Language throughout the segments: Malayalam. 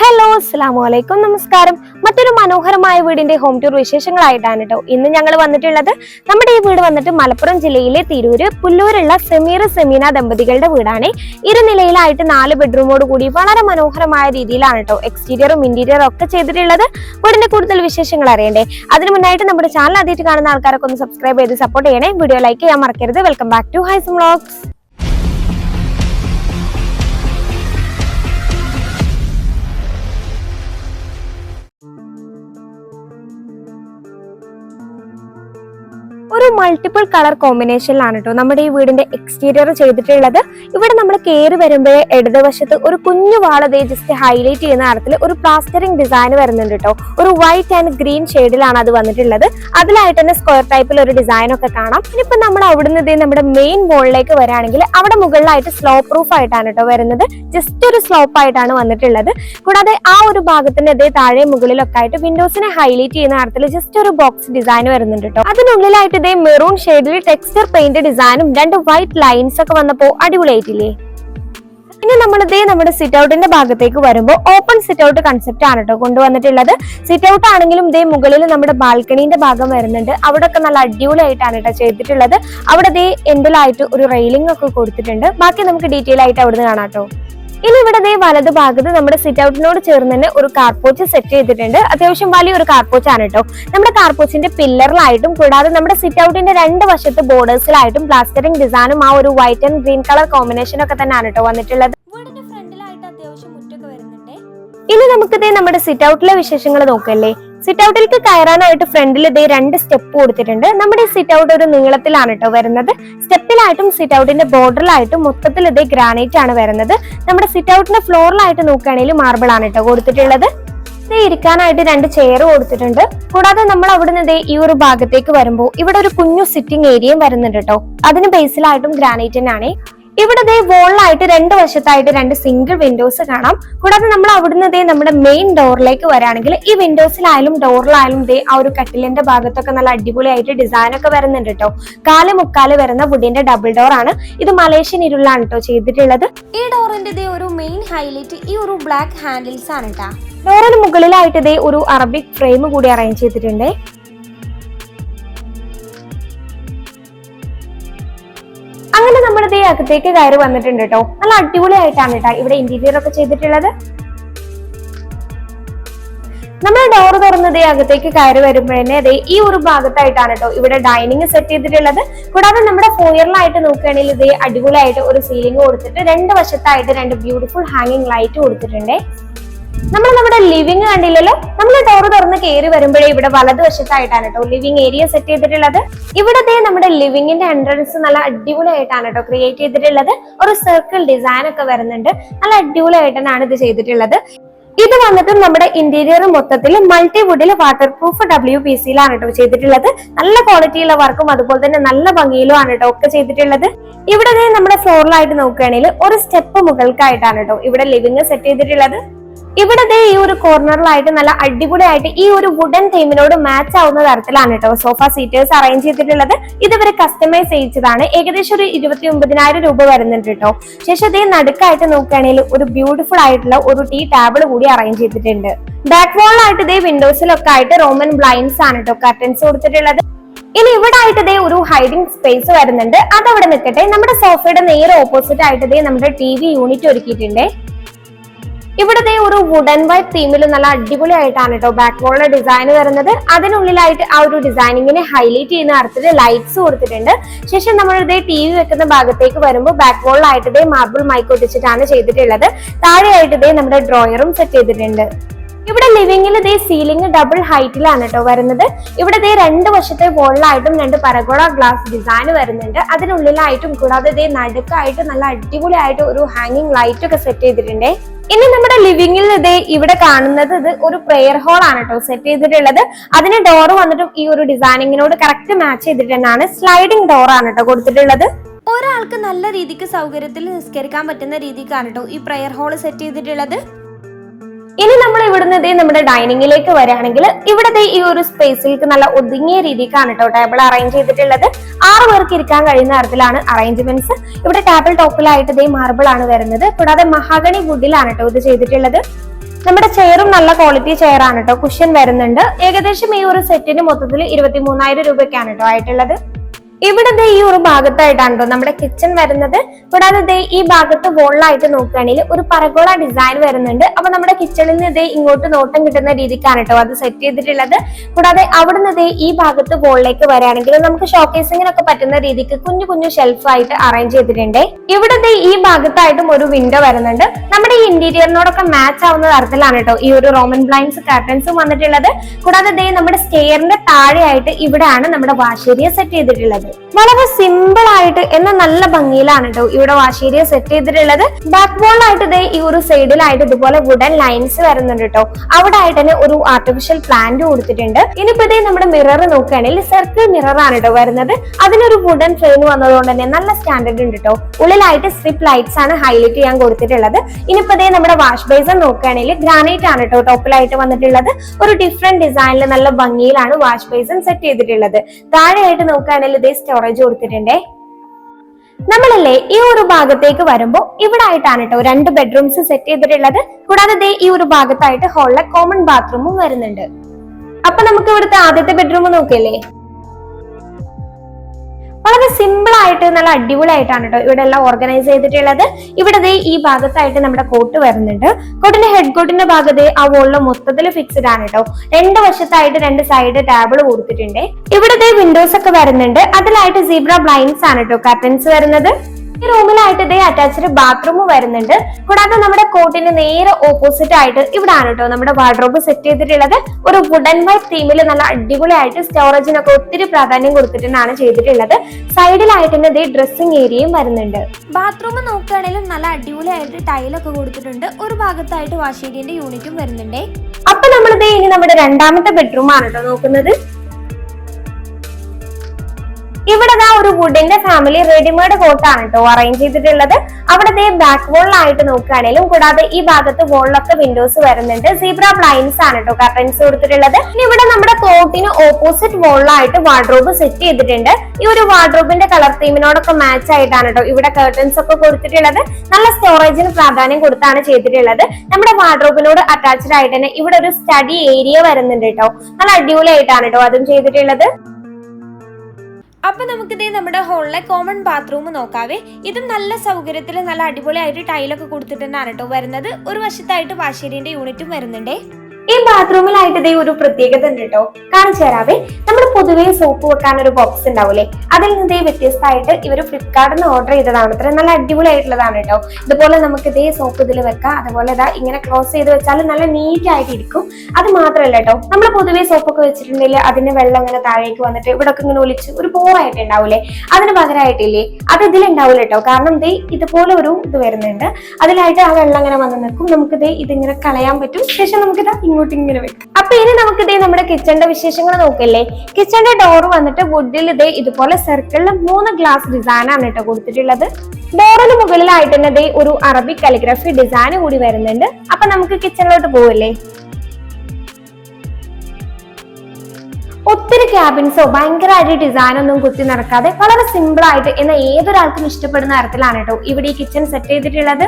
ഹലോ അസ്സാം അലൈക്കും നമസ്കാരം. മറ്റൊരു മനോഹരമായ വീടിന്റെ ഹോം ടൂർ വിശേഷങ്ങളായിട്ടാണ് കേട്ടോ ഇന്ന് ഞങ്ങൾ വന്നിട്ടുള്ളത് നമ്മുടെ ഈ വീട് വന്നിട്ട് മലപ്പുറം ജില്ലയിലെ തിരൂര് പുല്ലൂരുള്ള സെമീർ സെമീന ദമ്പതികളുടെ വീടാണ്. ഇരുനിലയിലായിട്ട് നാല് ബെഡ്റൂമോട് കൂടി വളരെ മനോഹരമായ രീതിയിലാണ് കേട്ടോ എക്സ്റ്റീരിയറും ഇന്റീരിയറും ഒക്കെ ചെയ്തിട്ടുള്ളത്. വീടിന്റെ കൂടുതൽ വിശേഷങ്ങൾ അറിയണ്ടേ? അതിന് മുന്നായിട്ട് നമ്മുടെ ചാനൽ ആദ്യമായിട്ട് കാണുന്ന ആൾക്കാരൊക്കെ ഒന്ന് സബ്സ്ക്രൈബ് ചെയ്ത് സപ്പോർട്ട് ചെയ്യണേ. വീഡിയോ ലൈക്ക് ചെയ്യാൻ മറക്കരുത്. Welcome back to Hyce vlogs multiple colour കോമ്പിനേഷനിലാണ് കേട്ടോ നമ്മുടെ ഈ വീടിന്റെ എക്സ്റ്റീരിയർ ചെയ്തിട്ടുള്ളത്. ഇവിടെ നമ്മൾ കയറി വരുമ്പോഴേ ഇടതുവശത്ത് ഒരു കുഞ്ഞു വാളതേ ജസ്റ്റ് ഹൈലൈറ്റ് ചെയ്യുന്ന തരത്തിൽ ഒരു പ്ലാസ്റ്ററിംഗ് ഡിസൈൻ വരുന്നുണ്ട് കേട്ടോ ഒരു വൈറ്റ് ആൻഡ് ഗ്രീൻ ഷെയ്ഡിലാണ് അത് വന്നിട്ടുള്ളത്. അതിലായിട്ട് തന്നെ സ്ക്വയർ ടൈപ്പിൽ ഒരു ഡിസൈൻ ഒക്കെ കാണാം. ഇനിയിപ്പോ നമ്മൾ അവിടുന്ന് ഇതേ നമ്മുടെ മെയിൻ മോളിലേക്ക് വരാണെങ്കിൽ അവിടെ മുകളിലായിട്ട് സ്ലോ പ്രൂഫ് ആയിട്ടാണ് കേട്ടോ വരുന്നത്. ജസ്റ്റ് ഒരു സ്ലോപ്പ് ആയിട്ടാണ് വന്നിട്ടുള്ളത്. കൂടാതെ ആ ഒരു ഭാഗത്തിന്റെ ഇതേ താഴെ മുകളിലൊക്കെ ആയിട്ട് വിൻഡോസിനെ ഹൈലൈറ്റ് ചെയ്യുന്ന തരത്തിൽ ജസ്റ്റ് ഒരു ബോക്സ് ഡിസൈൻ വരുന്നുണ്ട് കേട്ടോ അതിനുള്ളിലായിട്ട് ഇതേ മെറൂൺ ഷെയ്ഡിൽ ടെക്സ്ചർ പെയിന്റ് ഡിസൈനും രണ്ട് വൈറ്റ് ലൈൻസ് ഒക്കെ വന്നപ്പോ അടിപൊളിയായിട്ടില്ലേ? ഇനി നമ്മൾ ഇതേ നമ്മുടെ സിറ്റ് ഔട്ടിന്റെ ഭാഗത്തേക്ക് വരുമ്പോൾ ഓപ്പൺ സിറ്റ് ഔട്ട് കൺസെപ്റ്റ് ആണ് കേട്ടോ കൊണ്ടുവന്നിട്ടുള്ളത്. സിറ്റ് ഔട്ട് ആണെങ്കിലും ഇതേ മുകളിൽ നമ്മുടെ ബാൽക്കണീന്റെ ഭാഗം വരുന്നുണ്ട്. അവിടെ ഒക്കെ നല്ല അടിപൊളിയായിട്ടാണ് കേട്ടോ ചെയ്തിട്ടുള്ളത്. അവിടെ ഇതേ എൻഡിലായിട്ട് ഒരു റെയിലിംഗ് ഒക്കെ കൊടുത്തിട്ടുണ്ട്. ബാക്കി നമുക്ക് ഡീറ്റെയിൽ ആയിട്ട് അവിടുന്ന് കാണാം കേട്ടോ ഇനി ഇവിടെ ദേ വലത് ഭാഗത്ത് നമ്മുടെ സിറ്റ് ഔട്ടിനോട് ചേർന്ന് തന്നെ ഒരു കാർപോച്ച് സെറ്റ് ചെയ്തിട്ടുണ്ട്. അത്യാവശ്യം വലിയൊരു കാർപോച്ച് ആണ് കേട്ടോ നമ്മുടെ കാർപോച്ചിന്റെ പില്ലറിലായിട്ടും കൂടാതെ നമ്മുടെ സിറ്റ് ഔട്ടിന്റെ രണ്ട് വശത്ത് ബോർഡേഴ്സിലായിട്ടും പ്ലാസ്റ്ററിംഗ് ഡിസൈനും ആ ഒരു white and green colour combination ഒക്കെ തന്നെയാണ് കേട്ടോ വന്നിട്ടുള്ളത്. ഇനി നമുക്കിതേ നമ്മുടെ സിറ്റ് ഔട്ടിലെ വിശേഷങ്ങൾ നോക്കല്ലേ? സിറ്റ് ഔട്ടിലേക്ക് കയറാനായിട്ട് ഫ്രണ്ടിൽ ഇതേ രണ്ട് സ്റ്റെപ്പ് കൊടുത്തിട്ടുണ്ട്. നമ്മുടെ സിറ്റ് ഔട്ട് ഒരു നീളത്തിലാണ് കേട്ടോ വരുന്നത്. സ്റ്റെപ്പിലായിട്ടും സിറ്റ് ഔട്ടിന്റെ ബോർഡറിലായിട്ടും മൊത്തത്തിൽ ഇതേ ഗ്രാനൈറ്റ് ആണ് വരുന്നത്. നമ്മുടെ സിറ്റ് ഔട്ടിന്റെ ഫ്ലോറിലായിട്ട് നോക്കുകയാണെങ്കിൽ മാർബിൾ ആണ് കേട്ടോ കൊടുത്തിട്ടുള്ളത്. ദേ ഇരിക്കാനായിട്ട് രണ്ട് ചെയർ കൊടുത്തിട്ടുണ്ട്. കൂടാതെ നമ്മൾ അവിടുന്ന് ദേ ഈ ഒരു ഭാഗത്തേക്ക് വരുമ്പോൾ ഇവിടെ ഒരു കുഞ്ഞു സിറ്റിംഗ് ഏരിയയും വരുന്നുണ്ട് കേട്ടോ അതിന് ബേസിലായിട്ടും ഗ്രാനൈറ്റ് തന്നെയാണ്. ഇവിടെ ദേ വോളിലായിട്ട് രണ്ട് വശത്തായിട്ട് രണ്ട് സിംഗിൾ വിൻഡോസ് കാണാം. കൂടാതെ നമ്മൾ അവിടുന്ന് ദേ നമ്മുടെ മെയിൻ ഡോറിലേക്ക് വരാണെങ്കിൽ ഈ വിൻഡോസിലായാലും ഡോറിലായാലും ദേ ആ ഒരു കട്ടിലിന്റെ ഭാഗത്തൊക്കെ നല്ല അടിപൊളിയായിട്ട് ഡിസൈൻ ഒക്കെ വരുന്നുണ്ട് കേട്ടോ കാൽ മുക്കാൽ വരുന്ന വുഡിന്റെ ഡബിൾ ഡോർ ആണ്. ഇത് മലേഷ്യൻ ഇരുളാണ് കേട്ടോ ചെയ്തിട്ടുള്ളത്. ഈ ഡോറിന്റെ ദേ ഒരു മെയിൻ ഹൈലൈറ്റ് ഈ ഒരു ബ്ലാക്ക് ഹാൻഡിൽസ് ആണ് കേട്ടോ ഡോറിന് മുകളിലായിട്ട് ദേ ഒരു അറബിക് ഫ്രെയിം കൂടി അറേഞ്ച് ചെയ്തിട്ടുണ്ട്. നമ്മൾ അകത്തേക്ക് കയറി വന്നിട്ടുണ്ട് കേട്ടോ. നല്ല അടിപൊളിയായിട്ടാണ് കേട്ടോ ഇവിടെ ഇന്റീരിയർ ഒക്കെ ചെയ്തിട്ടുള്ളത്. നമ്മൾ ഡോർ തുറന്നത് അകത്തേക്ക് കയറി വരുമ്പോഴേ അതെ ഈ ഒരു ഭാഗത്തായിട്ടാണ് കേട്ടോ ഇവിടെ ഡൈനിങ് സെറ്റ് ചെയ്തിട്ടുള്ളത്. കൂടാതെ നമ്മുടെ ഫോയറിലായിട്ട് നോക്കുകയാണെങ്കിൽ ഇതേ അടിപൊളിയായിട്ട് ഒരു സീലിംഗ് കൊടുത്തിട്ട് രണ്ട് വശത്തായിട്ട് രണ്ട് ബ്യൂട്ടിഫുൾ ഹാങ്ങിങ് ലൈറ്റ് കൊടുത്തിട്ടുണ്ട്. നമ്മൾ നമ്മുടെ ലിവിങ് കണ്ടില്ലല്ലോ? നമ്മൾ ഡോർ തുറന്ന് കയറി വരുമ്പോഴേ ഇവിടെ വലതുവശത്തായിട്ടാണ് കേട്ടോ ലിവിംഗ് ഏരിയ സെറ്റ് ചെയ്തിട്ടുള്ളത്. ഇവിടത്തെ നമ്മുടെ ലിവിങ്ങിന്റെ എൻട്രൻസ് നല്ല അടിപൊളിയായിട്ടാണ് കേട്ടോ ക്രിയേറ്റ് ചെയ്തിട്ടുള്ളത്. ഒരു സർക്കിൾ ഡിസൈൻ ഒക്കെ വരുന്നുണ്ട്. നല്ല അടിപൊളിയായിട്ടാണ് ഇത് ചെയ്തിട്ടുള്ളത്. ഇത് വന്നിട്ട് നമ്മുടെ ഇന്റീരിയർ മൊത്തത്തിൽ മൾട്ടിവുഡിൽ വാട്ടർ പ്രൂഫ് ഡബ്ല്യു പി സിയിലാണ് കേട്ടോ ചെയ്തിട്ടുള്ളത്. നല്ല ക്വാളിറ്റിയുള്ള വർക്കും അതുപോലെ തന്നെ നല്ല ഭംഗിയിലും ആണ് കേട്ടോ ഒക്കെ ചെയ്തിട്ടുള്ളത്. ഇവിടെ നമ്മുടെ ഫ്ലോറിലായിട്ട് നോക്കുകയാണെങ്കിൽ ഒരു സ്റ്റെപ്പ് മുകൾക്കായിട്ടാണ് കേട്ടോ ഇവിടെ ലിവിംഗ് സെറ്റ് ചെയ്തിട്ടുള്ളത്. ഇവിടെ ദേ ഈ ഒരു കോർണറിലായിട്ട് നല്ല അടിപൊളിയായിട്ട് ഈ ഒരു വുഡൻ തീമിനോട് മാച്ച് ആവുന്ന തരത്തിലാണ് കേട്ടോ സോഫ സീറ്റേഴ്സ് അറേഞ്ച് ചെയ്തിട്ടുള്ളത്. ഇതുവരെ കസ്റ്റമൈസ് ചെയ്യിച്ചതാണ്. ഏകദേശം ഒരു ഇരുപത്തി ഒമ്പതിനായിരം രൂപ വരുന്നുണ്ട് കേട്ടോ. ശേഷം ഇതേ നടുക്കായിട്ട് നോക്കുകയാണെങ്കിൽ ഒരു ബ്യൂട്ടിഫുൾ ആയിട്ടുള്ള ഒരു ടീ ടേബിൾ കൂടി അറേഞ്ച് ചെയ്തിട്ടുണ്ട്. ബാക്ക് വാളിലായിട്ട് ഇതേ വിൻഡോസിലൊക്കെ ആയിട്ട് റോമൻ ബ്ലൈൻഡ്സ് ആണ് കേട്ടോ കർട്ടൻസ് കൊടുത്തിട്ടുള്ളത്. ഇനി ഇവിടെ ആയിട്ട് ഇതേ ഒരു ഹൈഡിംഗ് സ്പേസ് വരുന്നുണ്ട്. അതവിടെ നിൽക്കട്ടെ നമ്മുടെ സോഫയുടെ നേരെ ഓപ്പോസിറ്റ് ആയിട്ട് ഇതേ നമ്മുടെ ടി വി യൂണിറ്റ് ഒരുക്കിയിട്ടുണ്ട്. ഇവിടുത്തെ ഒരു വുഡൻ വൈറ്റ് തീമിൽ നല്ല അടിപൊളിയായിട്ടാണ് കേട്ടോ ബാക്ക് വോളിലെ ഡിസൈൻ വരുന്നത്. അതിനുള്ളിലായിട്ട് ആ ഒരു ഡിസൈനിങ്ങിനെ ഹൈലൈറ്റ് ചെയ്യുന്ന തരത്തിൽ ലൈറ്റ്സ് കൊടുത്തിട്ടുണ്ട്. ശേഷം നമ്മളിതേ ടി വി വെക്കുന്ന ഭാഗത്തേക്ക് വരുമ്പോൾ ബാക്ക് വോളിലായിട്ട് ഇതേ മാർബിൾ മൈക്ക് ഒട്ടിച്ചിട്ടാണ് ചെയ്തിട്ടുള്ളത്. താഴെയായിട്ട് ഇതേ നമ്മുടെ ഡ്രോയറും സെറ്റ് ചെയ്തിട്ടുണ്ട്. ഇവിടെ ലിവിംഗിൽ ഇതേ സീലിംഗ് ഡബിൾ ഹൈറ്റിലാണ് കേട്ടോ വരുന്നത്. ഇവിടെ ഇതേ രണ്ട് വശത്തെ വോളിലായിട്ടും രണ്ട് പരഗോള ഗ്ലാസ് ഡിസൈൻ വരുന്നുണ്ട്. അതിനുള്ളിലായിട്ടും കൂടാതെ ഇതേ നടുക്കായിട്ട് നല്ല അടിപൊളിയായിട്ട് ഒരു ഹാങ്ങിങ് ലൈറ്റ് ഒക്കെ സെറ്റ് ചെയ്തിട്ടുണ്ട്. ഇനി നമ്മുടെ ലിവിംഗിൽ ഇതേ ഇവിടെ കാണുന്നത് ഇത് ഒരു പ്രെയർ ഹോൾ ആണ് കേട്ടോ സെറ്റ് ചെയ്തിട്ടുള്ളത്. അതിന് ഡോർ വന്നിട്ടും ഈ ഒരു ഡിസൈനിങ്ങിനോട് കറക്റ്റ് മാച്ച് ചെയ്തിട്ട് തന്നെയാണ് സ്ലൈഡിംഗ് ഡോർ ആണ് കേട്ടോ കൊടുത്തിട്ടുള്ളത്. ഒരാൾക്ക് നല്ല രീതിക്ക് സൗകര്യത്തിൽ നിസ്കരിക്കാൻ പറ്റുന്ന രീതിക്കാണ് കേട്ടോ ഈ പ്രെയർ ഹോൾ സെറ്റ് ചെയ്തിട്ടുള്ളത്. ഇനി നമ്മൾ ഇവിടുന്ന് ഇതേ നമ്മുടെ ഡൈനിങ്ങിലേക്ക് വരികയാണെങ്കിൽ ഇവിടത്തെ ഈ ഒരു സ്പേസിലേക്ക് നല്ല ഒതുങ്ങിയ രീതിക്കാണ് കേട്ടോ ടേബിൾ അറേഞ്ച് ചെയ്തിട്ടുള്ളത്. ആറ് പേർക്ക് ഇരിക്കാൻ കഴിയുന്ന തരത്തിലാണ് അറേഞ്ച്മെന്റ്സ് ഇവിടെ ടേബിൾ ടോപ്പിലായിട്ട് ഇതേ മാർബിൾ ആണ് വരുന്നത്. കൂടാതെ മഹാഗണി വുഡിലാണ് കേട്ടോ ഇത് ചെയ്തിട്ടുള്ളത്. നമ്മുടെ ചെയറും നല്ല ക്വാളിറ്റി ചെയർ ആണ് കേട്ടോ കുഷ്യൻ വരുന്നുണ്ട്. ഏകദേശം ഈ ഒരു സെറ്റിന് മൊത്തത്തിൽ ഇരുപത്തി മൂന്നായിരം രൂപയ്ക്കാണ് കേട്ടോ ആയിട്ടുള്ളത്. ഇവിടെ ദേ ഈ ഒരു ഭാഗത്തായിട്ടാണ് നമ്മുടെ കിച്ചൺ വരുന്നത്. കൂടാതെ ദേ ഈ ഭാഗത്ത് വോളിലായിട്ട് നോക്കുകയാണെങ്കിൽ ഒരു പരകോള ഡിസൈൻ വരുന്നുണ്ട്. അപ്പൊ നമ്മുടെ കിച്ചണിൽ നിന്ന് ദേ ഇങ്ങോട്ട് നോട്ടം കിട്ടുന്ന രീതിക്കാണ് കേട്ടോ അത് സെറ്റ് ചെയ്തിട്ടുള്ളത്. കൂടാതെ അവിടുന്ന് ദേ ഈ ഭാഗത്ത് വോളിലേക്ക് വരികയാണെങ്കിൽ നമുക്ക് ഷോക്കേസിങ്ങിനൊക്കെ പറ്റുന്ന രീതിക്ക് കുഞ്ഞു കുഞ്ഞു ഷെൽഫായിട്ട് അറേഞ്ച് ചെയ്തിട്ടുണ്ട്. ഇവിടെ ദേ ഈ ഭാഗത്തായിട്ടും ഒരു വിൻഡോ വരുന്നുണ്ട്. നമ്മുടെ ഈ ഇന്റീരിയറിനോടൊക്കെ മാച്ച് ആവുന്ന തരത്തിലാണ് കേട്ടോ ഈ ഒരു റോമൻ ബ്ലൈൻസ് കർട്ടൻസും വന്നിട്ടുള്ളത്. കൂടാതെ ദേ നമ്മുടെ സ്റ്റെയറിന്റെ താഴെയായിട്ട് ഇവിടെയാണ് നമ്മുടെ വാശേരിയ സെറ്റ് ചെയ്തിട്ടുള്ളത്. വളരെ സിമ്പിൾ ആയിട്ട് എന്ന നല്ല ഭംഗിയിലാണ് കേട്ടോ ഇവിടെ വാശേരിയ സെറ്റ് ചെയ്തിട്ടുള്ളത്. ബാക്ക് ബോളിലായിട്ട് ദേ ഈ ഒരു സൈഡിലായിട്ട് ഇതുപോലെ വുഡൻ ലൈൻസ് വരുന്നുണ്ട് കേട്ടോ അവിടെ ആയിട്ട് തന്നെ ഒരു ആർട്ടിഫിഷ്യൽ പ്ലാന്റ് കൊടുത്തിട്ടുണ്ട്. ഇനിയിപ്പോ ഇതേ നമ്മുടെ മിറർ നോക്കുകയാണെങ്കിൽ സർക്കിൾ മിറർ ആണ് കേട്ടോ വരുന്നത്. അതിനൊരു വുഡൻ ഫ്രെയിം വന്നതുകൊണ്ട് തന്നെ നല്ല സ്റ്റാൻഡേർഡ് ഉണ്ട് കേട്ടോ ഉള്ളിലായിട്ട് സ്ട്രിപ്പ് ലൈറ്റ്സ് ആണ് ഹൈലൈറ്റ് ചെയ്യാൻ കൊടുത്തിട്ടുള്ളത്. ഇനിയിപ്പോ ഇതേ നമ്മുടെ വാഷ് ബേസൺ നോക്കുകയാണെങ്കിൽ ഗ്രാനൈറ്റ് ആണ് കേട്ടോ ടോപ്പിലായിട്ട് വന്നിട്ടുള്ളത്. ഒരു ഡിഫറെന്റ് ഡിസൈനിൽ നല്ല ഭംഗിയിലാണ് വാഷ് ബേസൺ സെറ്റ് ചെയ്തിട്ടുള്ളത്. താഴെയായിട്ട് നോക്കുകയാണെങ്കിൽ ഇതേ സ്റ്റോറേജ് കൊടുത്തിട്ടുണ്ടേ. നമ്മളല്ലേ ഈ ഒരു ഭാഗത്തേക്ക് വരുമ്പോൾ ഇവിടെ ആയിട്ടാണ് കേട്ടോ രണ്ട് ബെഡ്റൂംസ് സെറ്റ് ചെയ്തിട്ടുള്ളത്. കൂടാതെ ദേ ഈ ഒരു ഭാഗത്തായിട്ട് ഹോളിലെ കോമൺ ബാത്റൂമും വരുന്നുണ്ട്. അപ്പൊ നമുക്ക് ഇവിടുത്തെ ആദ്യത്തെ ബെഡ്റൂം നോക്കിയല്ലേ? സിമ്പിൾ ആയിട്ട് നല്ല അടിപൊളിയായിട്ടാണ് കേട്ടോ ഇവിടെ എല്ലാം ഓർഗനൈസ് ചെയ്തിട്ടുള്ളത്. ഇവിടെ ഈ ഭാഗത്തായിട്ട് നമ്മുടെ കോട്ട് വരുന്നുണ്ട്. കോട്ടിന്റെ ഹെഡ് കോട്ടിന്റെ ഭാഗത്ത് ആ വോളിലെ മൊത്തത്തിൽ ഫിക്സ്ഡ് ആണ് കേട്ടോ രണ്ട് വശത്തായിട്ട് രണ്ട് സൈഡ് ടേബിൾ കൊടുത്തിട്ടുണ്ട്. ദേ വിൻഡോസ് ഒക്കെ വരുന്നുണ്ട്. അതിലായിട്ട് സീബ്ര ബ്ലൈൻഡ്സ് ആണ് കേട്ടോ കർട്ടൻസ് വരുന്നത്. ഈ റൂമിലായിട്ട് ഇതേ അറ്റാച്ച്ഡ് ബാത്റൂം വരുന്നുണ്ട്. കൂടാതെ നമ്മുടെ കോട്ടിന് നേരെ ഓപ്പോസിറ്റ് ആയിട്ട് ഇവിടെ ആണ് കേട്ടോ നമ്മുടെ വാർഡ്രോബ് സെറ്റ് ചെയ്തിട്ടുള്ളത്. ഒരു വുഡൻ വൈറ്റ് തീമിൽ നല്ല അടിപൊളിയായിട്ട് സ്റ്റോറേജിനൊക്കെ ഒത്തിരി പ്രാധാന്യം കൊടുത്തിട്ടാണ് ചെയ്തിട്ടുള്ളത്. സൈഡിലായിട്ട് തന്നെ ഇതേ ഡ്രസ്സിംഗ് ഏരിയയും വരുന്നുണ്ട്. ബാത്റൂം നോക്കുകയാണെങ്കിലും നല്ല അടിപൊളിയായിട്ട് ടൈലൊക്കെ കൊടുത്തിട്ടുണ്ട്. ഒരു ഭാഗത്തായിട്ട് വാഷേരിയന്റെ യൂണിറ്റും വരുന്നുണ്ട്. അപ്പൊ നമ്മളിതേ ഇനി നമ്മുടെ രണ്ടാമത്തെ ബെഡ്റൂം ആണ് കേട്ടോ നോക്കുന്നത്. ഇവിടെ ദാ ഒരു വുഡിന്റെ ഫാമിലി റെഡിമെയ്ഡ് കോട്ടാണ് കേട്ടോ അറേഞ്ച് ചെയ്തിട്ടുള്ളത്. അവിടെ ദേ ബാക്ക് വോളിലായിട്ട് നോക്കുകയാണെങ്കിലും കൂടാതെ ഈ ഭാഗത്ത് വോളിലൊക്കെ വിൻഡോസ് വരുന്നുണ്ട്. സീബ്ര ബ്ലൈൻസ് ആണ് കേട്ടോ കർട്ടൻസ് കൊടുത്തിട്ടുള്ളത്. ഇനി ഇവിടെ നമ്മുടെ കോട്ടിന് ഓപ്പോസിറ്റ് വോളിലായിട്ട് വാർഡ്രോബ് സെറ്റ് ചെയ്തിട്ടുണ്ട്. ഈ ഒരു വാർഡ്രോബിന്റെ കളർ തീമിനോടൊക്കെ മാച്ച് ആയിട്ടാണ് കേട്ടോ ഇവിടെ കർട്ടൻസ് ഒക്കെ കൊടുത്തിട്ടുള്ളത്. നല്ല സ്റ്റോറേജിന് പ്രാധാന്യം കൊടുത്താണ് ചെയ്തിട്ടുള്ളത്. നമ്മുടെ വാർഡ്രോബിനോട് അറ്റാച്ച്ഡ് ആയിട്ട് തന്നെ ഇവിടെ ഒരു സ്റ്റഡി ഏരിയ വരുന്നുണ്ട് കേട്ടോ നല്ല അടിപൊളിയായിട്ടാണ് കേട്ടോ അതും ചെയ്തിട്ടുള്ളത്. അപ്പൊ നമുക്ക് ഇതേ നമ്മുടെ ഹോളിലെ കോമൺ ബാത്റൂം നോക്കാവേ. ഇതും നല്ല സൗകര്യത്തിൽ നല്ല അടിപൊളിയായിട്ട് ടൈലൊക്കെ കൊടുത്തിട്ടുണ്ടാണ് കേട്ടോ വരുന്നത്. ഒരു വശത്തായിട്ട് വാശേരിന്റെ യൂണിറ്റും വരുന്നുണ്ടേ. ഈ ബാത്റൂമിലായിട്ട് ഇതേ ഒരു പ്രത്യേകത ഉണ്ട് കേട്ടോ കാണിച്ചു തരാവേ നമ്മൾ പൊതുവേ സോപ്പ് വെക്കാൻ ഒരു ബോക്സ് ഉണ്ടാവൂലേ? അതിൽ നിന്ന് ഇതേ വ്യത്യസ്തമായിട്ട് ഇവർ ഫ്ലിപ്കാർട്ടിൽ നിന്ന് ഓർഡർ ചെയ്തതാണ്. അത്ര നല്ല അടിപൊളിയായിട്ടുള്ളതാണ് കേട്ടോ ഇതുപോലെ നമുക്ക് ഇതേ സോപ്പ് ഇതിൽ വെക്കാം. അതുപോലെ ഇതാ ഇങ്ങനെ ക്ലോസ് ചെയ്ത് വെച്ചാൽ നല്ല നീറ്റ് ആയിട്ട് ഇരിക്കും. അത് മാത്രമല്ല കേട്ടോ നമ്മൾ പൊതുവേ സോപ്പൊക്കെ വെച്ചിട്ടുണ്ടെങ്കിൽ അതിന്റെ വെള്ളം ഇങ്ങനെ താഴേക്ക് വന്നിട്ട് ഇവിടെ ഒക്കെ ഇങ്ങനെ ഒലിച്ച് ഒരു പോറായിട്ട് ഉണ്ടാവൂലേ? അതിന് പകരമായിട്ടില്ലേ അത് ഇതിലുണ്ടാവില്ല കേട്ടോ കാരണം ദേ ഇതുപോലെ ഒരു ഇത് വരുന്നുണ്ട്. അതിലായിട്ട് ആ വെള്ളം ഇങ്ങനെ വന്ന് നിൽക്കും. നമുക്ക് ദേ ഇതിങ്ങനെ കളയാൻ പറ്റും. ശേഷം നമുക്ക് ഇതാ ഇങ്ങോട്ട് ഇങ്ങനെ വെക്കും. അപ്പൊ ഇനി നമുക്ക് ഇതേ നമ്മുടെ കിച്ചണിന്റെ വിശേഷങ്ങൾ നോക്കല്ലേ? കിച്ചണിന്റെ ഡോർ വന്നിട്ട് വുഡിൽ ഇതേ ഇതുപോലെ സർക്കിളിൽ മൂന്ന് ഗ്ലാസ് ഡിസൈൻ ആണ് കേട്ടോ കൊടുത്തിട്ടുള്ളത്. ഡോറിന് മുകളിലായിട്ട് തന്നെ ഇതേ ഒരു അറബിക് കാലിഗ്രഫി ഡിസൈൻ കൂടി വരുന്നുണ്ട്. അപ്പൊ നമുക്ക് കിച്ചണിലോട്ട് പോവല്ലേ? ഒത്തിരി ക്യാബിൻസോ ഭയങ്കരമായിട്ട് ഡിസൈൻ ഒന്നും കുത്തി നടക്കാതെ വളരെ സിമ്പിൾ ആയിട്ട് എന്നാൽ ഏതൊരാൾക്കും ഇഷ്ടപ്പെടുന്ന തരത്തിലാണ് കേട്ടോ ഇവിടെ ഈ കിച്ചൺ സെറ്റ് ചെയ്തിട്ടുള്ളത്.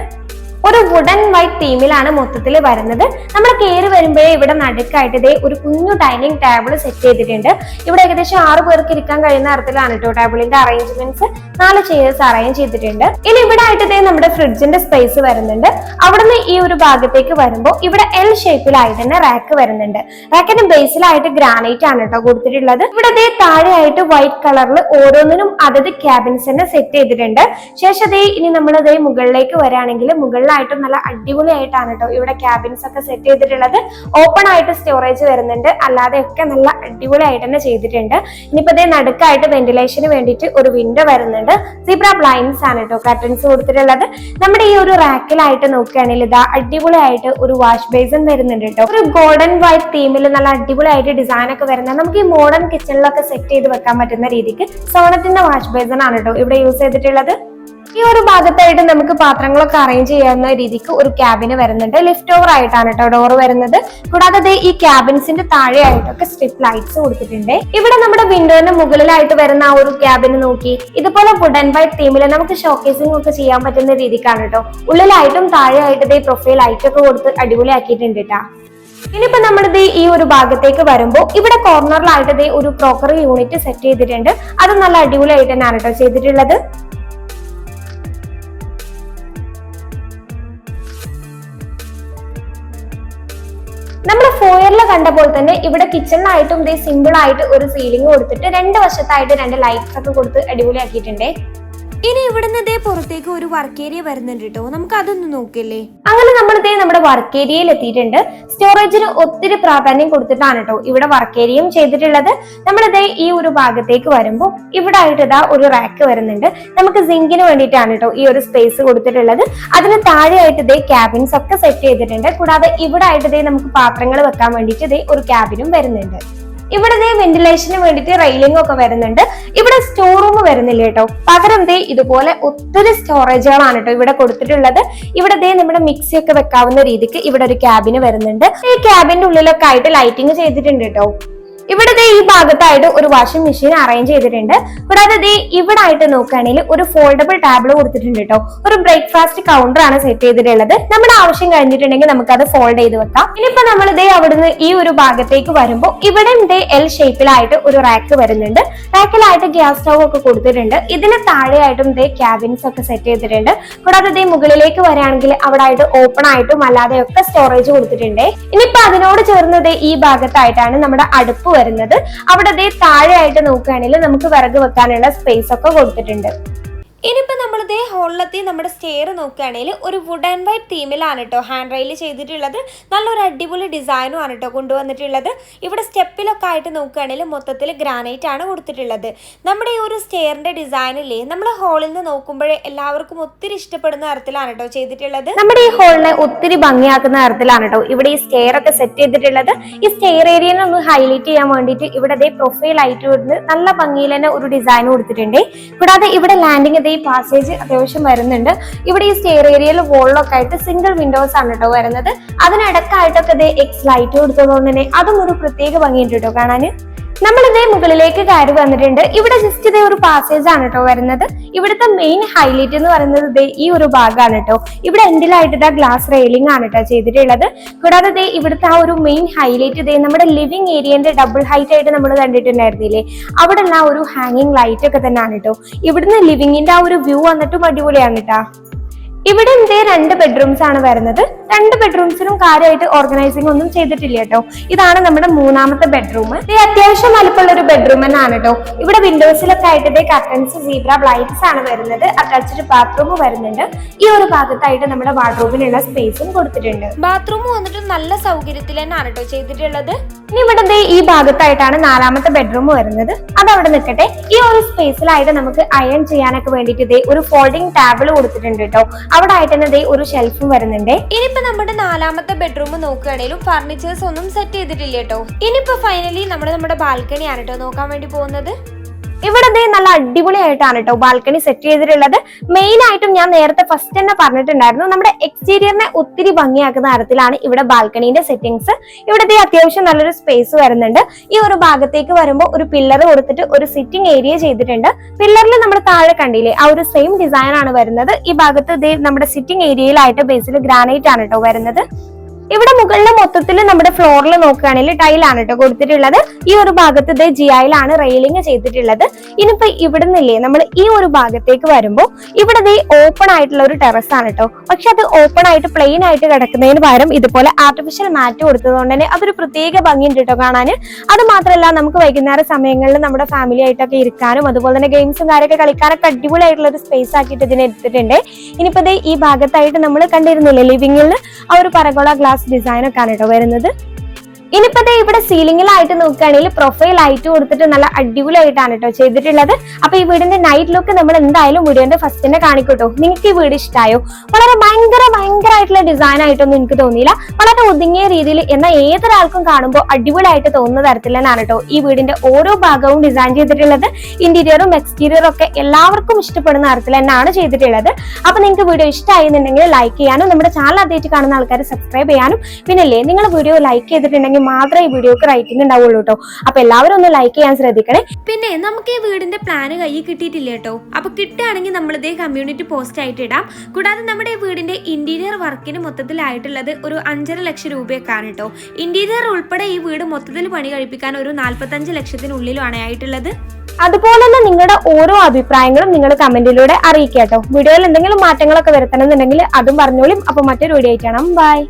ഒരു വുഡൻ വൈറ്റ് തീമിലാണ് മൊത്തത്തിൽ വരുന്നത്. നമ്മൾ കയറി വരുമ്പോഴേ ഇവിടെ നടുക്കായിട്ട് ഇതേ ഒരു കുഞ്ഞു ഡൈനിങ് ടേബിൾ സെറ്റ് ചെയ്തിട്ടുണ്ട്. ഇവിടെ ഏകദേശം ആറ് പേർക്ക് ഇരിക്കാൻ കഴിയുന്ന തരത്തിലാണ് കേട്ടോ ടേബിളിന്റെ അറേഞ്ച്മെന്റ്സ് നാല് ചെയേഴ്സ് അറേഞ്ച് ചെയ്തിട്ടുണ്ട്. ഇനി ഇവിടെ ആയിട്ട് ഇതേ നമ്മുടെ ഫ്രിഡ്ജിന്റെ സ്പേസ് വരുന്നുണ്ട്. അവിടുന്ന് ഈ ഒരു ഭാഗത്തേക്ക് വരുമ്പോൾ ഇവിടെ എൽ ഷേപ്പിലായി തന്നെ റാക്ക് വരുന്നുണ്ട്. റാക്കിന്റെ ബേസിലായിട്ട് ഗ്രാനൈറ്റ് ആണ് കേട്ടോ കൊടുത്തിട്ടുള്ളത്. ഇവിടെ ദേ താഴെയായിട്ട് വൈറ്റ് കളറിൽ ഓരോന്നിനും അതത് ക്യാബിൻസ് തന്നെ സെറ്റ് ചെയ്തിട്ടുണ്ട്. ശേഷം ദേ ഇനി നമ്മൾ ദേ മുകളിലേക്ക് വരാണെങ്കിൽ മുകളിലായിട്ട് ആയിട്ടും നല്ല അടിപൊളിയായിട്ടാണ് കേട്ടോ ഇവിടെ ക്യാബിൻസ് ഒക്കെ സെറ്റ് ചെയ്തിട്ടുള്ളത്. ഓപ്പൺ ആയിട്ട് സ്റ്റോറേജ് വരുന്നുണ്ട്. അല്ലാതെ ഒക്കെ നല്ല അടിപൊളിയായിട്ട് തന്നെ ചെയ്തിട്ടുണ്ട്. ഇനിയിപ്പോ ഇതേ നടുക്കായിട്ട് വെന്റിലേഷന് വേണ്ടിയിട്ട് ഒരു വിൻഡോ വരുന്നുണ്ട്. സീബ്ര ബ്ലൈൻഡ്സ് ആണ് കേട്ടോ കർട്ടൻസ് കൊടുത്തിട്ടുള്ളത്. നമ്മുടെ ഈ ഒരു റാക്കിലായിട്ട് നോക്കുകയാണെങ്കിൽ ഇതാ അടിപൊളിയായിട്ട് ഒരു വാഷ് ബേസൺ വരുന്നുണ്ട് കേട്ടോ ഒരു ഗോൾഡൻ വൈറ്റ് തീമിൽ നല്ല അടിപൊളിയായിട്ട് ഡിസൈൻ ഒക്കെ വരുന്ന നമുക്ക് ഈ മോഡേൺ കിച്ചണിലൊക്കെ സെറ്റ് ചെയ്ത് വെക്കാൻ പറ്റുന്ന രീതിക്ക് സോണത്തിന്റെ വാഷ് ബേസൺ ആണ് കേട്ടോ ഇവിടെ യൂസ് ചെയ്തിട്ടുള്ളത്. ഈ ഒരു ഭാഗത്തായിട്ട് നമുക്ക് പാത്രങ്ങളൊക്കെ അറേഞ്ച് ചെയ്യാവുന്ന രീതിക്ക് ഒരു ക്യാബിന് വരുന്നുണ്ട്. ലിഫ്റ്റ് ഓവർ ആയിട്ടാണ് കേട്ടോ ഡോർ വരുന്നത്. കൂടാതെ ഈ ക്യാബിൻസിന്റെ താഴെയായിട്ടൊക്കെ സ്ട്രിപ്പ് ലൈറ്റ്സ് കൊടുത്തിട്ടുണ്ട്. ഇവിടെ നമ്മുടെ വിൻഡോന്റെ മുകളിലായിട്ട് വരുന്ന ആ ഒരു ക്യാബിന് നോക്കി ഇതുപോലെ വുഡ് ആൻഡ് വൈറ്റ് തീമിൽ നമുക്ക് ഷോക്കേസിംഗ് ഒക്കെ ചെയ്യാൻ പറ്റുന്ന രീതിക്കാണ് കേട്ടോ ഉള്ളിലായിട്ടും താഴെയായിട്ട് ദേ പ്രൊഫൈൽ ലൈറ്റ് ഒക്കെ കൊടുത്ത് അടിപൊളിയാക്കിയിട്ടുണ്ട് കേട്ടാ ഇനിയിപ്പോ നമ്മളിത് ഈ ഒരു ഭാഗത്തേക്ക് വരുമ്പോൾ ഇവിടെ കോർണറിലായിട്ട് ഒരു ക്രോക്കറി യൂണിറ്റ് സെറ്റ് ചെയ്തിട്ടുണ്ട്. അത് നല്ല അടിപൊളിയായിട്ട് തന്നെയാണ് കേട്ടോ ചെയ്തിട്ടുള്ളത്. നമ്മൾ ഫോയറിൽ കണ്ട പോലെ തന്നെ ഇവിടെ കിച്ചണിലായിട്ടും ഇതേ സിമ്പിൾ ആയിട്ട് ഒരു സീലിംഗ് കൊടുത്തിട്ട് രണ്ട് വശത്തായിട്ട് രണ്ട് ലൈറ്റ്സ് ഒക്കെ കൊടുത്ത് അടിപൊളിയാക്കിയിട്ടുണ്ടേ. ഇനി ഇവിടുന്ന് ഇതേ പുറത്തേക്ക് ഒരു വർക്ക് ഏരിയ വരുന്നുണ്ട് കേട്ടോ നമുക്ക് അതൊന്ന് നോക്കില്ലേ അങ്ങനെ നമ്മൾ ഇതേ നമ്മുടെ വർക്ക് ഏരിയയിൽ എത്തിയിട്ടുണ്ട്. സ്റ്റോറേജിന് ഒത്തിരി പ്രാധാന്യം കൊടുത്തിട്ടാണ് കേട്ടോ ഇവിടെ വർക്ക് ഏരിയയും ചെയ്തിട്ടുള്ളത്. നമ്മൾ ഇതേ ഈ ഒരു ഭാഗത്തേക്ക് വരുമ്പോൾ ഇവിടെ ആയിട്ട് ഇതാ ഒരു റാക്ക് വരുന്നുണ്ട്. നമുക്ക് സിങ്കിന് വേണ്ടിയിട്ടാണ് കേട്ടോ ഈ ഒരു സ്പേസ് കൊടുത്തിട്ടുള്ളത്. അതിന് താഴെയായിട്ട് ഇതേ ക്യാബിൻസ് ഒക്കെ സെറ്റ് ചെയ്തിട്ടുണ്ട്. കൂടാതെ ഇവിടെ ആയിട്ട് ഇതേ നമുക്ക് പാത്രങ്ങൾ വെക്കാൻ വേണ്ടിയിട്ട് ഇതേ ഒരു ക്യാബിനും വരുന്നുണ്ട്. ഇവിടെ ദേ വെന്റിലേഷന് വേണ്ടിയിട്ട് റെയിലിംഗ് ഒക്കെ വരുന്നുണ്ട്. ഇവിടെ സ്റ്റോർ റൂം വരുന്നില്ല കേട്ടോ. പകരം ദേ ഇതുപോലെ ഒത്തിരി സ്റ്റോറേജുകളാണ് കേട്ടോ ഇവിടെ കൊടുത്തിട്ടുള്ളത്. ഇവിടെ ദേ നമ്മുടെ മിക്സി ഒക്കെ വെക്കാവുന്ന രീതിക്ക് ഇവിടെ ഒരു ക്യാബിന് വരുന്നുണ്ട്. ഈ ക്യാബിന്റെ ഉള്ളിലൊക്കെ ആയിട്ട് ലൈറ്റിംഗ് ചെയ്തിട്ടുണ്ട് കേട്ടോ. ഇവിടെ ദേ ഈ ഭാഗത്തായിട്ട് ഒരു വാഷിംഗ് മെഷീൻ അറേഞ്ച് ചെയ്തിട്ടുണ്ട്. കൂടാതെ ദേ ഇവിടെ ആയിട്ട് നോക്കുകയാണെങ്കിൽ ഒരു ഫോൾഡബിൾ ടാബിൾ കൊടുത്തിട്ടുണ്ട് കേട്ടോ ഒരു ബ്രേക്ക്ഫാസ്റ്റ് കൗണ്ടർ ആണ് സെറ്റ് ചെയ്തിട്ടുള്ളത്. നമ്മുടെ ആവശ്യം കഴിഞ്ഞിട്ടുണ്ടെങ്കിൽ നമുക്ക് അത് ഫോൾഡ് ചെയ്ത് വെക്കാം. ഇനിയിപ്പോ നമ്മൾ ദേ അവിടുന്ന് ഈ ഒരു ഭാഗത്തേക്ക് വരുമ്പോൾ ഇവിടെ ദേ എൽ ഷേപ്പിലായിട്ട് ഒരു റാക്ക് വരുന്നുണ്ട്. റാക്കിലായിട്ട് ഗ്യാസ് സ്റ്റൗ ഒക്കെ കൊടുത്തിട്ടുണ്ട്. ഇതിന് താഴെയായിട്ടും ദേ ക്യാബിൻസ് ഒക്കെ സെറ്റ് ചെയ്തിട്ടുണ്ട്. കൂടാതെ ദേ മുകളിലേക്ക് വരാണെങ്കിൽ അവിടെ ആയിട്ട് ഓപ്പൺ ആയിട്ടും അല്ലാതെ ഒക്കെ സ്റ്റോറേജ് കൊടുത്തിട്ടുണ്ട്. ഇനിയിപ്പോ അതിനോട് ചേർന്നത് ഈ ഭാഗത്തായിട്ടാണ് നമ്മുടെ അടുപ്പ് വരുന്നത്. അവിടെ ദേ താഴെയായിട്ട് നോക്കുകയാണെങ്കിൽ നമുക്ക് വിറക് വെക്കാനുള്ള സ്പേസ് ഒക്കെ കൊടുത്തിട്ടുണ്ട്. ഇനിയിപ്പോൾ നമ്മൾ ഇതേ ഹോളിലെത്തി നമ്മുടെ സ്റ്റെയർ നോക്കുകയാണെങ്കിൽ ഒരു വുഡ് ആൻഡ് വൈറ്റ് തീമിലാണ് കേട്ടോ ഹാൻഡ് റെയിൽ ചെയ്തിട്ടുള്ളത്. നല്ലൊരു അടിപൊളി ഡിസൈനും ആണ് കേട്ടോ കൊണ്ടുവന്നിട്ടുള്ളത്. ഇവിടെ സ്റ്റെപ്പിലൊക്കെ ആയിട്ട് നോക്കുകയാണെങ്കിൽ മൊത്തത്തിൽ ഗ്രാനൈറ്റ് ആണ് കൊടുത്തിട്ടുള്ളത്. നമ്മുടെ ഈ ഒരു സ്റ്റെയറിന്റെ ഡിസൈനില്ലേ നമ്മൾ ഹോളിൽ നിന്ന് നോക്കുമ്പോഴേ എല്ലാവർക്കും ഒത്തിരി ഇഷ്ടപ്പെടുന്ന തരത്തിലാണ് കേട്ടോ ചെയ്തിട്ടുള്ളത്. നമ്മുടെ ഈ ഹോളിനെ ഒത്തിരി ഭംഗിയാക്കുന്ന തരത്തിലാണ് കേട്ടോ ഇവിടെ ഈ സ്റ്റെയർ ഒക്കെ സെറ്റ് ചെയ്തിട്ടുള്ളത്. ഈ സ്റ്റെയർ ഏരിയനെ ഒന്ന് ഹൈലൈറ്റ് ചെയ്യാൻ വേണ്ടിയിട്ട് ഇവിടെ പ്രൊഫൈൽ ആയിട്ട് നല്ല ഭംഗിയിൽ തന്നെ ഒരു ഡിസൈൻ കൊടുത്തിട്ടുണ്ട്. കൂടാതെ ഇവിടെ ഈ പാസേജ് അത്യാവശ്യം വരുന്നുണ്ട്. ഇവിടെ ഈ സ്റ്റെയർ ഏരിയയിൽ വോളിലൊക്കെ ആയിട്ട് സിംഗിൾ വിൻഡോസ് ആണ് കേട്ടോ വരുന്നത്. അതിനിടക്കായിട്ടൊക്കെ ഇത് എക്സ് ലൈറ്റ് കൊടുത്തതുകൊണ്ട് തന്നെ അതും ഒരു പ്രത്യേക ഭംഗിയുണ്ട് കേട്ടോ കാണാന്. നമ്മൾ ഇതേ മുകളിലേക്ക് കയറി വന്നിട്ടുണ്ട്. ഇവിടെ ജസ്റ്റ് ഇതേ ഒരു പാസേജ് ആണ് കേട്ടോ വരുന്നത്. ഇവിടുത്തെ മെയിൻ ഹൈലൈറ്റ് എന്ന് പറയുന്നത് ഇതേ ഈ ഒരു ഭാഗമാണ് കേട്ടോ ഇവിടെ എൻഡിലായിട്ട് ഇതാ ഗ്ലാസ് റെയിലിംഗ് ആണ് കേട്ടോ ചെയ്തിട്ടുള്ളത്. കൂടാതെ ഇതേ ഇവിടുത്തെ ആ ഒരു മെയിൻ ഹൈലൈറ്റ് ഇതേ നമ്മുടെ ലിവിംഗ് ഏരിയന്റെ ഡബിൾ ഹൈറ്റ് ആയിട്ട് നമ്മൾ കണ്ടിട്ടുണ്ടായിരുന്നില്ലേ? അവിടെ ഉള്ള ഒരു ഹാങ്ങിങ് ലൈറ്റ് ഒക്കെ തന്നെയാണ് കേട്ടോ ഇവിടുന്ന് ലിവിങ്ങിന്റെ ആ ഒരു വ്യൂ വന്നിട്ടും അടിപൊളിയാണ് കേട്ടോ ഇവിടെ ഇതേ രണ്ട് ബെഡ്റൂംസ് ആണ് വരുന്നത്. രണ്ട് ബെഡ്റൂംസിനും കാര്യമായിട്ട് ഓർഗനൈസിംഗ് ഒന്നും ചെയ്തിട്ടില്ല കേട്ടോ. ഇതാണ് നമ്മുടെ മൂന്നാമത്തെ ബെഡ്റൂം ഇത് അത്യാവശ്യം വലുപ്പമുള്ള ഒരു ബെഡ്റൂം തന്നെയാണ് കേട്ടോ. ഇവിടെ വിൻഡോസിലൊക്കെ ആയിട്ട് ഇതേ കർട്ടൻസ് സീബ്ര ബ്ലൈറ്റ്സ് ആണ് വരുന്നത്. അറ്റാച്ച്ഡ് ബാത്റൂം വരുന്നുണ്ട്. ഈ ഒരു ഭാഗത്തായിട്ട് നമ്മുടെ വാർഡ്രോബിനുള്ള സ്പേസും കൊടുത്തിട്ടുണ്ട്. ബാത്റൂം വന്നിട്ട് നല്ല സൗകര്യത്തിൽ തന്നെയാണ് കേട്ടോ ചെയ്തിട്ടുള്ളത്. ഇനി ഇവിടെ ഈ ഭാഗത്തായിട്ടാണ് നാലാമത്തെ ബെഡ്റൂം വരുന്നത്. അത് അവിടെ നിൽക്കട്ടെ. ഈ ഒരു സ്പേസിലായിട്ട് നമുക്ക് അയൺ ചെയ്യാനൊക്കെ വേണ്ടിയിട്ട് ഇതേ ഒരു ഫോൾഡിംഗ് ടേബിൾ കൊടുത്തിട്ടുണ്ട് കേട്ടോ. അവിടെ ആയിട്ട് തന്നെ ഒരു ഷെൽഫും വരുന്നുണ്ട്. ഇനിയിപ്പോ നമ്മുടെ നാലാമത്തെ ബെഡ്റൂം നോക്കുകയാണെങ്കിലും ഫർണിച്ചേഴ്സ് ഒന്നും സെറ്റ് ചെയ്തിട്ടില്ല കേട്ടോ. ഇനിയിപ്പോ ഫൈനലി നമ്മൾ നമ്മുടെ ബാൽക്കണിയാണ് കേട്ടോ നോക്കാൻ വേണ്ടി പോകുന്നത്. ഇവിടെ ദേ നല്ല അടിപൊളിയായിട്ടാണ് കേട്ടോ ബാൽക്കണി സെറ്റ് ചെയ്തിട്ടുള്ളത്. മെയിൻ ആയിട്ടും ഞാൻ നേരത്തെ ഫസ്റ്റ് തന്നെ പറഞ്ഞിട്ടുണ്ടായിരുന്നു നമ്മുടെ എക്സ്റ്റീരിയറിനെ ഒത്തിരി ഭംഗിയാക്കുന്ന തരത്തിലാണ് ഇവിടെ ബാൽക്കണീന്റെ സെറ്റിംഗ്സ് ഇവിടെ ദേ അത്യാവശ്യം നല്ലൊരു സ്പേസ് വരുന്നുണ്ട്. ഈ ഒരു ഭാഗത്തേക്ക് വരുമ്പോൾ ഒരു പില്ലർ കൊടുത്തിട്ട് ഒരു സിറ്റിംഗ് ഏരിയ ചെയ്തിട്ടുണ്ട്. പില്ലറിൽ നമ്മൾ താഴെ കണ്ടില്ലേ ആ ഒരു സെയിം ഡിസൈൻ ആണ് വരുന്നത്. ഈ ഭാഗത്ത് ദേ നമ്മുടെ സിറ്റിംഗ് ഏരിയയിലായിട്ട് ബേസിൽ ഗ്രാനൈറ്റ് ആണ് കേട്ടോ വരുന്നത്. ഇവിടെ മുകളിൽ മൊത്തത്തിൽ നമ്മുടെ ഫ്ലോറിൽ നോക്കുകയാണെങ്കിൽ ടൈലാണ് കേട്ടോ കൊടുത്തിട്ടുള്ളത്. ഈ ഒരു ഭാഗത്ത് ഇത് ജിയായിലാണ് റെയിലിംഗ് ചെയ്തിട്ടുള്ളത്. ഇനിയിപ്പോ ഇവിടെ നിന്നില്ലേ നമ്മൾ ഈ ഒരു ഭാഗത്തേക്ക് വരുമ്പോൾ ഇവിടെ ദേ ഓപ്പൺ ആയിട്ടുള്ള ഒരു ടെറസ് ആണ് കേട്ടോ പക്ഷെ അത് ഓപ്പൺ ആയിട്ട് പ്ലെയിൻ ആയിട്ട് കിടക്കുന്നതിന് പകരം ഇതുപോലെ ആർട്ടിഫിഷ്യൽ മാറ്റ് കൊടുത്തതുകൊണ്ട് തന്നെ അതൊരു പ്രത്യേക ഭംഗിയുണ്ട് കേട്ടോ കാണാൻ അത് മാത്രമല്ല നമുക്ക് വൈകുന്നേര സമയങ്ങളിൽ നമ്മുടെ ഫാമിലി ആയിട്ടൊക്കെ ഇരിക്കാനും അതുപോലെ തന്നെ ഗെയിംസും കാര്യമൊക്കെ കളിക്കാനൊക്കെ അടിപൊളിയായിട്ടുള്ള ഒരു സ്പേസ് ആക്കിയിട്ട് ഇതിനെ എടുത്തിട്ടുണ്ട്. ഇനിയിപ്പോ ഈ ഭാഗത്തായിട്ട് നമ്മൾ കണ്ടിരുന്നില്ലേ ലിവിംഗിൽ ആ ഒരു പരകോള ഗ്ലാസ് ഒക്കെ ആണ് കേട്ടോ വരുന്നത്. ഇനിയിപ്പോ ഇവിടെ സീലിംഗിലായിട്ട് നോക്കുകയാണെങ്കിൽ പ്രൊഫൈൽ ആയിട്ട് കൊടുത്തിട്ട് നല്ല അടിപൊളിയായിട്ടാണ് കേട്ടോ ചെയ്തിട്ടുള്ളത്. അപ്പൊ ഈ വീടിന്റെ നൈറ്റ് ലുക്ക് നമ്മൾ എന്തായാലും വീടിന്റെ ഫസ്റ്റ് തന്നെ കാണിക്കട്ടോ. നിങ്ങൾക്ക് ഈ വീട് ഇഷ്ടമായോ വളരെ ഭയങ്കര ഭയങ്കരമായിട്ടുള്ള ഡിസൈൻ ആയിട്ടൊന്നും എനിക്ക് തോന്നിയില്ല. വളരെ ഒതുങ്ങിയ രീതിയിൽ എന്നാൽ ഏതൊരാൾക്കും കാണുമ്പോൾ അടിപൊളിയായിട്ട് തോന്നുന്ന തരത്തിൽ തന്നെയാണ് കേട്ടോ ഈ വീടിന്റെ ഓരോ ഭാഗവും ഡിസൈൻ ചെയ്തിട്ടുള്ളത്. ഇന്റീരിയറും എക്സ്റ്റീരിയറും ഒക്കെ എല്ലാവർക്കും ഇഷ്ടപ്പെടുന്ന തരത്തിൽ തന്നെയാണ് ചെയ്തിട്ടുള്ളത്. അപ്പൊ നിങ്ങൾക്ക് വീഡിയോ ഇഷ്ടമായി എന്നുണ്ടെങ്കിൽ ലൈക്ക് ചെയ്യാനും നമ്മുടെ ചാനൽ ആദ്യമായിട്ട് കാണുന്ന ആൾക്കാരെ സബ്സ്ക്രൈബ് ചെയ്യാനും. പിന്നല്ലേ നിങ്ങൾ വീഡിയോ ലൈക്ക് ചെയ്തിട്ടുണ്ടെങ്കിൽ മാത്രമേ ഈ വീഡിയോക്ക് റൈറ്റിംഗ് ഉണ്ടാവുള്ളൂ കേട്ടോ. അപ്പൊ എല്ലാവരും ഒന്ന് ലൈക്ക് ചെയ്യാൻ ശ്രദ്ധിക്കണേ. പിന്നെ നമുക്ക് ഈ വീടിന്റെ പ്ലാന് കയ്യിൽ കിട്ടിയിട്ടില്ല കേട്ടോ. അപ്പൊ കിട്ടുകയാണെങ്കിൽ നമ്മൾ ഇതേ കമ്മ്യൂണിറ്റി പോസ്റ്റ് ആയിട്ട് ഇടാം. കൂടാതെ നമ്മുടെ വീടിന്റെ ഇന്റീരിയർ വർക്കിന് മൊത്തത്തിലായിട്ടുള്ളത് ഒരു അഞ്ചര ലക്ഷം രൂപയൊക്കെയാണ് കേട്ടോ. ഇന്റീരിയർ ഉൾപ്പെടെ ഈ വീട് മൊത്തത്തിൽ പണി കഴിപ്പിക്കാൻ ഒരു നാല്പത്തഞ്ച് ലക്ഷത്തിനുള്ളിലാണ് ആയിട്ടുള്ളത്. അതുപോലെ തന്നെ നിങ്ങളുടെ ഓരോ അഭിപ്രായങ്ങളും നിങ്ങൾ കമന്റിലൂടെ അറിയിക്കുക കേട്ടോ. വീഡിയോയിൽ എന്തെങ്കിലും മാറ്റങ്ങളൊക്കെ വരുത്തണമെന്നുണ്ടെങ്കിൽ അതും പറഞ്ഞോളും. അപ്പൊ മറ്റൊരു വീഡിയോ ആയിട്ടാണ് ബൈ